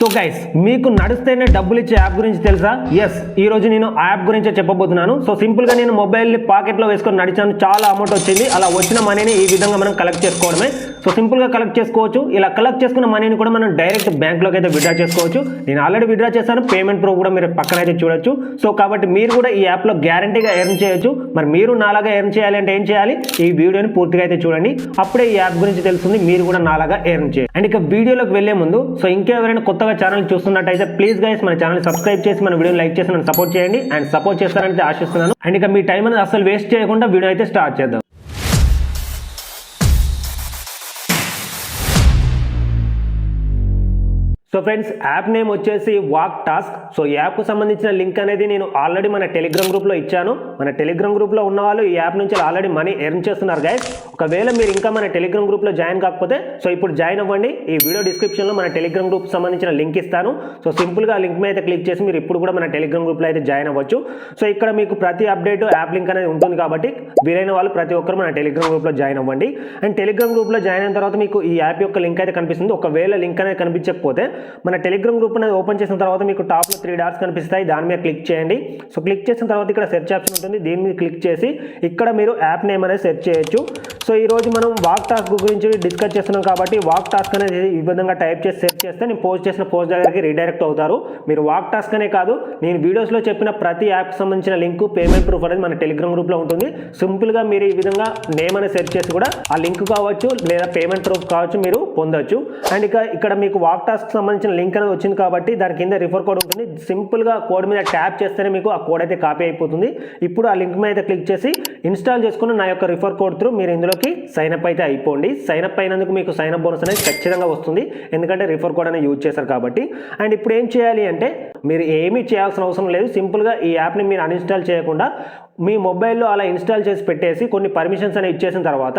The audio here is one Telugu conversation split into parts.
సో గైస్ మీకు నడిస్తేనే డబ్బులు ఇచ్చే యాప్ గురించి తెలుసా? ఎస్ ఈ రోజు నేను ఆ యాప్ గురించే చెప్పబోతున్నాను. సో సింపుల్గా నేను మొబైల్ని పాకెట్లో వేసుకొని నడిచాను. చాలా అమౌంట్ వచ్చింది. అలా వచ్చిన మనీని ఈ విధంగా మనం కలెక్ట్ చేసుకోవడమే. సో సింపుల్గా కలెక్ట్ చేసుకోవచ్చు. ఇలా కలెక్ట్ చేసుకున్న మనీని కూడా మనం డైరెక్ట్ బ్యాంక్లోకి అయితే విడ్రా చేసుకోవచ్చు. నేను ఆల్రెడీ విడ్రా చేశాను. పేమెంట్ ప్రూఫ్ కూడా మీరు పక్కన అయితే చూడొచ్చు. సో కాబట్టి మీరు కూడా ఈ యాప్లో గ్యారంటీగా ఎర్న్ చేయొచ్చు. మరి మీరు నాలాగా ఎర్న్ చేయాలి అంటే ఏం చేయాలి? ఈ వీడియోని పూర్తిగా అయితే చూడండి. అప్పుడే ఈ యాప్ గురించి తెలుస్తుంది. మీరు కూడా నాలాగా ఎర్న్ చేయాలి అండ్ ఇక వీడియోలోకి వెళ్ళే ముందు సో ఇంకెవరైనా కొత్తగా ఛానల్ చూస్తున్నట్టయితే ప్లీజ్ గైస్ మన ఛానల్ సబ్స్క్రైబ్ చేసి మన వీడియో లైక్ చేసి నన్ను సపోర్ట్ చేయండి. అండ్ సపోర్ట్ చేస్తారని ఆశిస్తున్నాను. అండ్ ఇక మీ టైం అనేది అసలు వేస్ట్ చేయకుండా వీడియో అయితే స్టార్ట్ చేద్దాం. సో ఫ్రెండ్స్ యాప్ నేమ్ వచ్చేసి వాక్ టాస్క్. సో ఈ యాప్కు సంబంధించిన లింక్ అనేది నేను ఆల్రెడీ మన టెలిగ్రామ్ గ్రూప్లో ఇచ్చాను. మన టెలిగ్రామ్ గ్రూప్లో ఉన్న వాళ్ళు ఈ యాప్ నుంచి ఆల్రెడీ మనీ ఎర్న్ చేస్తున్నారు గైస్ ఒకవేళ మీరు ఇంకా మన టెలిగ్రామ్ గ్రూప్లో జాయిన్ కాకపోతే సో ఇప్పుడు జాయిన్ అవ్వండి. ఈ వీడియో డిస్క్రిప్షన్లో మన టెలిగ్రామ్ గ్రూప్ సంబంధించిన లింక్ ఇస్తాను. సో సింపుల్గా లింక్ మీద అయితే క్లిక్ చేసి మీరు ఇప్పుడు కూడా మన టెలిగ్రామ్ గ్రూప్లో అయితే జాయిన్ అవ్వచ్చు. సో ఇక్కడ మీకు ప్రతి అప్డేట్ యాప్ లింక్ అనేది ఉంటుంది కాబట్టి వీలైన వాళ్ళు ప్రతి ఒక్కరు మన టెలిగ్రామ్ గ్రూప్లో జాయిన్ అవ్వండి. అండ్ టెలిగ్రామ్ గ్రూప్లో జాయిన్ అయిన తర్వాత మీకు ఈ యాప్ యొక్క లింక్ అయితే కనిపిస్తుంది. ఒకవేళ లింక్ అనేది కనిపించకపోతే మన టెలిగ్రామ్ గ్రూప్ అనేది ఓపెన్ చేసిన తర్వాత మీకు టాప్లో త్రీ డాట్స్ కనిపిస్తాయి. దాని మీద క్లిక్ చేయండి. సో క్లిక్ చేసిన తర్వాత ఇక్కడ సెర్చ్ ఆప్షన్ ఉంటుంది. దీని మీద క్లిక్ చేసి ఇక్కడ మీరు యాప్ నేమ్ అనేది సెర్చ్ చేయొచ్చు. సో ఈ రోజు మనం వాక్ టాస్క్ గురించి డిస్కస్ చేస్తున్నాం కాబట్టి వాక్ టాస్క్ అనేది ఈ విధంగా టైప్ చేసి సెర్చ్ చేస్తే నేను పోస్ట్ చేసిన పోస్ట్ దగ్గరికి రీడైరెక్ట్ అవుతారు. మీరు వాక్ టాస్క్ అనే కాదు నేను వీడియోస్లో చెప్పిన ప్రతి యాప్కి సంబంధించిన లింక్ పేమెంట్ ప్రూఫ్ అనేది మన టెలిగ్రామ్ గ్రూప్లో ఉంటుంది. సింపుల్గా మీరు ఈ విధంగా నేమ్ అనేది సెర్చ్ చేసి కూడా ఆ లింక్ కావచ్చు లేదా పేమెంట్ ప్రూఫ్ కావచ్చు మీరు పొందొచ్చు. అండ్ ఇక ఇక్కడ మీకు వాక్ టాస్క్ సంబంధించిన లింక్ అనేది వచ్చింది కాబట్టి దాని కింద రిఫర్ కోడ్ ఉంటుంది. సింపుల్గా కోడ్ మీద ట్యాప్ చేస్తేనే మీకు ఆ కోడ్ అయితే కాపీ అయిపోతుంది. ఇప్పుడు ఆ లింక్ మీద అయితే క్లిక్ చేసి ఇన్స్టాల్ చేసుకుని నా యొక్క రిఫర్ కోడ్ త్రూ మీరు ఇందులోకి సైన్అప్ అయితే అయిపోండి. సైన్అప్ అయినందుకు మీకు సైన్అప్ బోనస్ అనేది ఖచ్చితంగా వస్తుంది. ఎందుకంటే రిఫర్ కోడ్ అనేది యూజ్ చేశారు కాబట్టి. అండ్ ఇప్పుడు ఏం చేయాలి అంటే మీరు ఏమీ చేయాల్సిన అవసరం లేదు. సింపుల్గా ఈ యాప్ని మీరు అన్ఇన్స్టాల్ చేయకుండా మీ మొబైల్లో అలా ఇన్స్టాల్ చేసి పెట్టేసి కొన్ని పర్మిషన్స్ అనేవి ఇచ్చేసిన తర్వాత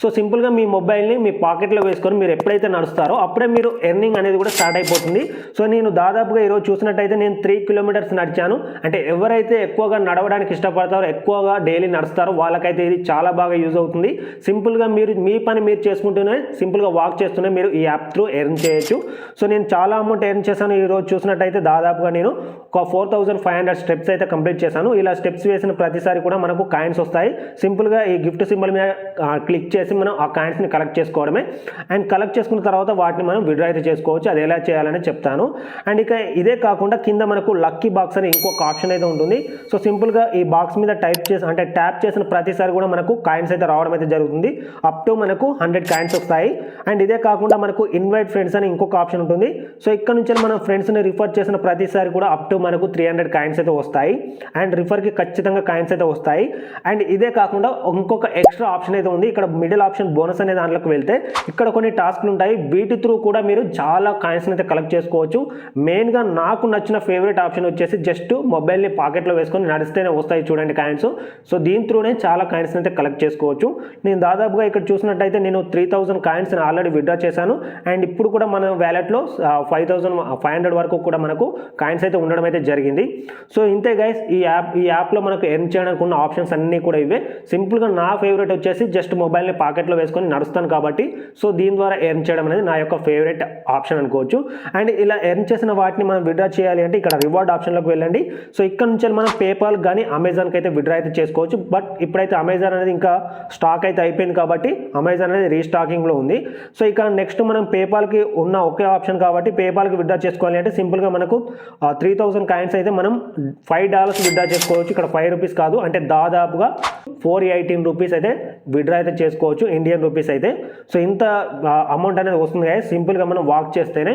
సో సింపుల్గా మీ మొబైల్ని మీ పాకెట్లో వేసుకొని మీరు ఎప్పుడైతే నడుస్తారో అప్పుడే మీరు ఎర్నింగ్ అనేది కూడా స్టార్ట్ అయిపోతుంది. సో నేను దాదాపుగా ఈరోజు చూసినట్టయితే నేను త్రీ కిలోమీటర్స్ నడిచాను. అంటే ఎవరైతే ఎక్కువగా నడవడానికి ఇష్టపడతారో ఎక్కువగా డైలీ నడుస్తారో వాళ్ళకైతే ఇది చాలా బాగా యూజ్ అవుతుంది. సింపుల్గా మీరు మీ పని మీరు చేసుకుంటూనే సింపుల్గా వాక్ చేస్తూనే మీరు ఈ యాప్ త్రూ ఎర్న్ చేయొచ్చు. సో నేను చాలా అమౌంట్ ఎర్న్ చేశాను ఈరోజు చూసినట్టయితే దాదాపుగా నేను ఒక four thousand five hundred steps అయితే కంప్లీట్ చేశాను. ఇలా స్టెప్స్ వేసిన ప్రతి ప్రతిసారి కూడా మనకు కాయిన్స్ వస్తాయి. సింపుల్గా ఈ గిఫ్ట్ సింబల్ మీద క్లిక్ చేసి మనం ఆ కాయిన్స్ని కలెక్ట్ చేసుకోవడమే. అండ్ కలెక్ట్ చేసుకున్న తర్వాత వాటిని మనం విడ్రా అయితే చేసుకోవచ్చు. అది ఎలా చేయాలని చెప్తాను. అండ్ ఇక ఇదే కాకుండా కింద మనకు లక్కీ బాక్స్ అని ఇంకొక ఆప్షన్ అయితే ఉంటుంది. సో సింపుల్గా ఈ బాక్స్ మీద టైప్ చేసి అంటే ట్యాప్ చేసిన ప్రతిసారి కూడా మనకు కాయిన్స్ అయితే రావడం అయితే జరుగుతుంది. అప్ టు మనకు హండ్రెడ్ కాయిన్స్ వస్తాయి. అండ్ ఇదే కాకుండా మనకు ఇన్వైట్ ఫ్రెండ్స్ అని ఇంకొక ఆప్షన్ ఉంటుంది. సో ఇక్కడ నుంచి మనం ఫ్రెండ్స్ని రిఫర్ చేసిన ప్రతిసారి కూడా అప్ టు మనకు త్రీ హండ్రెడ్ కాయిన్స్ అయితే వస్తాయి. అండ్ రిఫర్కి ఖచ్చితంగా కాయిన్స్ అయితే వస్తాయి. అండ్ ఇదే కాకుండా ఇంకొక ఎక్స్ట్రా ఆప్షన్ అయితే ఉంది. ఇక్కడ మిడిల్ ఆప్షన్ బోనస్ అనే దాంట్లోకి వెళ్తే ఇక్కడ కొన్ని టాస్క్లు ఉంటాయి. వీటి త్రూ కూడా మీరు చాలా కాయిన్స్ని అయితే కలెక్ట్ చేసుకోవచ్చు. మెయిన్గా నాకు నచ్చిన ఫేవరెట్ ఆప్షన్ వచ్చేసి జస్ట్ మొబైల్ని పాకెట్లో వేసుకొని నడిస్తేనే వస్తాయి చూడండి కాయిన్స్ సో దీని త్రూనే చాలా కాయిన్స్ని అయితే కలెక్ట్ చేసుకోవచ్చు. నేను దాదాపుగా ఇక్కడ చూసినట్టయితే నేను త్రీ థౌసండ్ కాయిన్స్ని ఆల్రెడీ విడ్రా చేశాను. అండ్ ఇప్పుడు కూడా మన వ్యాలెట్లో ఫైవ్ థౌసండ్ ఫైవ్ హండ్రెడ్ వరకు కూడా మనకు కాయిన్స్ అయితే ఉండడం అయితే జరిగింది. సో ఇంతే గైస్ ఈ యాప్ ఈ యాప్లో మనకు ఎర్న్ చేయడానికి ఉన్న ఆప్షన్స్ అన్నీ కూడా ఇవే. సింపుల్గా నా ఫేవరెట్ వచ్చేసి జస్ట్ మొబైల్ని పాకెట్లో వేసుకొని నడుస్తాను కాబట్టి సో దీని ద్వారా ఎర్న్ చేయడం అనేది నా యొక్క ఫేవరెట్ ఆప్షన్ అనుకోవచ్చు. అండ్ ఇలా ఎర్న్ చేసిన వాటిని మనం విడ్రా చేయాలి అంటే ఇక్కడ రివార్డ్ ఆప్షన్లోకి వెళ్ళండి. సో ఇక్కడ నుంచి మనం పేపాల్ కానీ అమెజాన్కి అయితే విడ్రా అయితే చేసుకోవచ్చు. బట్ ఇప్పుడైతే అమెజాన్ అనేది ఇంకా స్టాక్ అయితే అయిపోయింది కాబట్టి అమెజాన్ అనేది రీస్టాకింగ్లో ఉంది. సో ఇక నెక్స్ట్ మనం పేపాల్కి ఉన్న ఒకే ఆప్షన్ కాబట్టి పేపాల్కి విడ్రా చేసుకోవాలి అంటే సింపుల్గా మనకు త్రీ థౌసండ్ కాయిన్స్ అయితే మనం ఫైవ్ డాలర్స్ విడ్రా చేసుకోవచ్చు. ఇక్కడ ఫైవ్ రూపీస్ కాదు. అంటే దాదాపుగా ఫోర్ ఎయిటీన్ రూపీస్ అయితే విడ్రా అయితే చేసుకోవచ్చు ఇండియన్ రూపీస్ అయితే. సో ఇంత అమౌంట్ అనేది వస్తుంది కదా సింపుల్గా మనం వాక్ చేస్తేనే.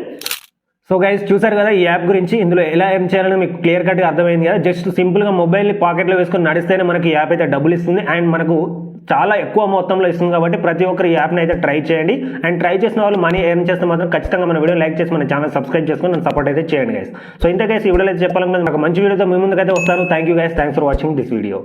సో గైస్ చూసారు కదా ఈ యాప్ గురించి? ఇందులో ఎలా ఏం చేయాలని మీకు క్లియర్ కట్గా అర్థమైంది కదా. జస్ట్ సింపుల్గా మొబైల్ని పాకెట్లో వేసుకొని నడిస్తేనే మనకి యాప్ అయితే డబ్బులు ఇస్తుంది. అండ్ మనకు చాలా ఎక్కువ మొత్తంలో ఇస్తుంది కాబట్టి ప్రతి ఒక్కరు ఈ యాప్ని అయితే ట్రై చేయండి. అండ్ ట్రై చేసిన వాళ్ళు మనీ ఎర్న్ చేస్తే మాత్రం ఖచ్చితంగా మన వీడియో లైక్ చేసి మన ఛానల్ సబ్స్క్రైబ్ చేసుకొని నన్ను సపోర్ట్ అయితే చేయండి గైస్ సో ఇంత గైస్ ఈ వీడియోలో అయితే చెప్పాలనుకుంటే నాకు మంచి వీడియోతో మీ ముందుకైతే వస్తాను. Thank you guys thanks for watching this video